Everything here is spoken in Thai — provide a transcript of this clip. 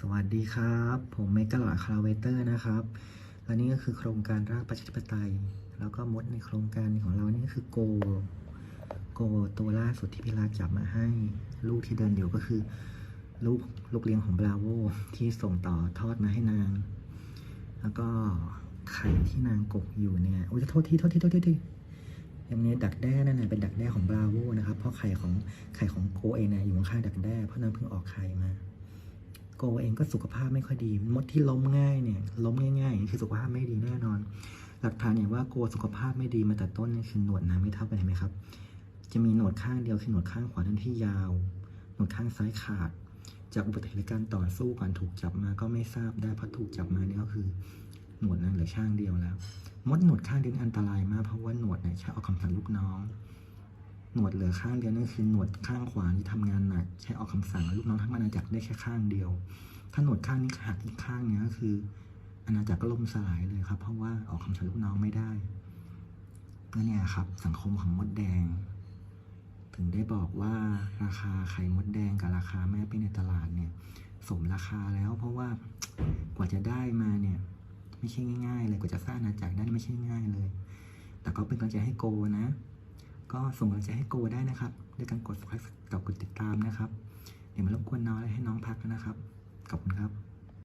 สวัสดีครับ ผมเมกะหลอดคาราเวเตอร์นะครับ และนี่ก็คือโครงการรางประชาธิปไตย แล้วก็มดในโครงการของเรานี่ก็คือโก โกตัวล่าสุดที่พี่ลาจับมาให้ ลูกที่เดินเดี่ยวก็คือ ลูกลูกเลี้ยงของบราโวที่ส่งต่อทอดมาให้นาง แล้วก็ไข่ที่นางกกอยู่เนี่ย โอ้ยโทษทีโทษทีโทษทีโทษทียังนี้ดักแด้นั่นนะเป็นดักแด้ของบราโวนะครับ เพราะไข่ของไข่ของโกเองเนี่ยอยู่ข้างๆดักแด้เพราะนางเพิ่งออกไข่มา โกเองก็สุขภาพไม่ค่อยดี มดที่ล้มง่ายเนี่ยล้มง่ายง่างนี้คือสุขภาพไม่ดีแน่นอน หลักฐานเนี่ยว่าโกสุขภาพไม่ดีมาแต่ต้นนี่คือหนวดนางไม่เท่ากันเห็นไหมครับ จะมีหนวดข้างเดียวคือหนวดข้างขวานั้นที่ยาว หนวดข้างซ้ายขาด จากอุบัติเหตุการต่อสู้ก่อนถูกจับมาก็ไม่ทราบได้เพราะถูกจับมาเนี่ยก็คือหนวดนั้นเหลือข้างเดียวแล้ว มดหนวดข้างเดียวนี่อันตรายมากเพราะว่าหนวดเนี่ยใช้ออกคำสั่งลูกน้อง หนวดเหลือข้างเดียวนั่นคือหนวดข้างขวาที่ทำงานหนักใช้ออกคำสั่งลูกน้องทั้งอาณาจักรได้แค่ข้างเดียว ถ้าหนวดข้างนี้หักอีกข้างเนี้ยก็คืออาณาจักรก็ล่มสลายเลยครับ เพราะว่าออกคำสั่งลูกน้องไม่ได้นั่นเนี่ยครับ สังคมของมดแดง ถึงได้บอกว่าราคาไข่มดแดงกับราคาแม่เป็นในตลาดเนี่ย สมราคาแล้ว เพราะว่ากว่าจะได้มาเนี่ย ไม่ใช่ง่าย ๆ เลยกว่าจะสร้างอาณาจักรได้ไม่ใช่ง่ายเลย แต่ก็เป็นกำลังใจให้โกนะ ก็ส่งกำลังใจให้โกได้นะครับด้วยการกด subscribe กับกดติดตามนะครับ เดี๋ยวมารบกวนน้องและให้น้องพักนะครับ ขอบคุณครับ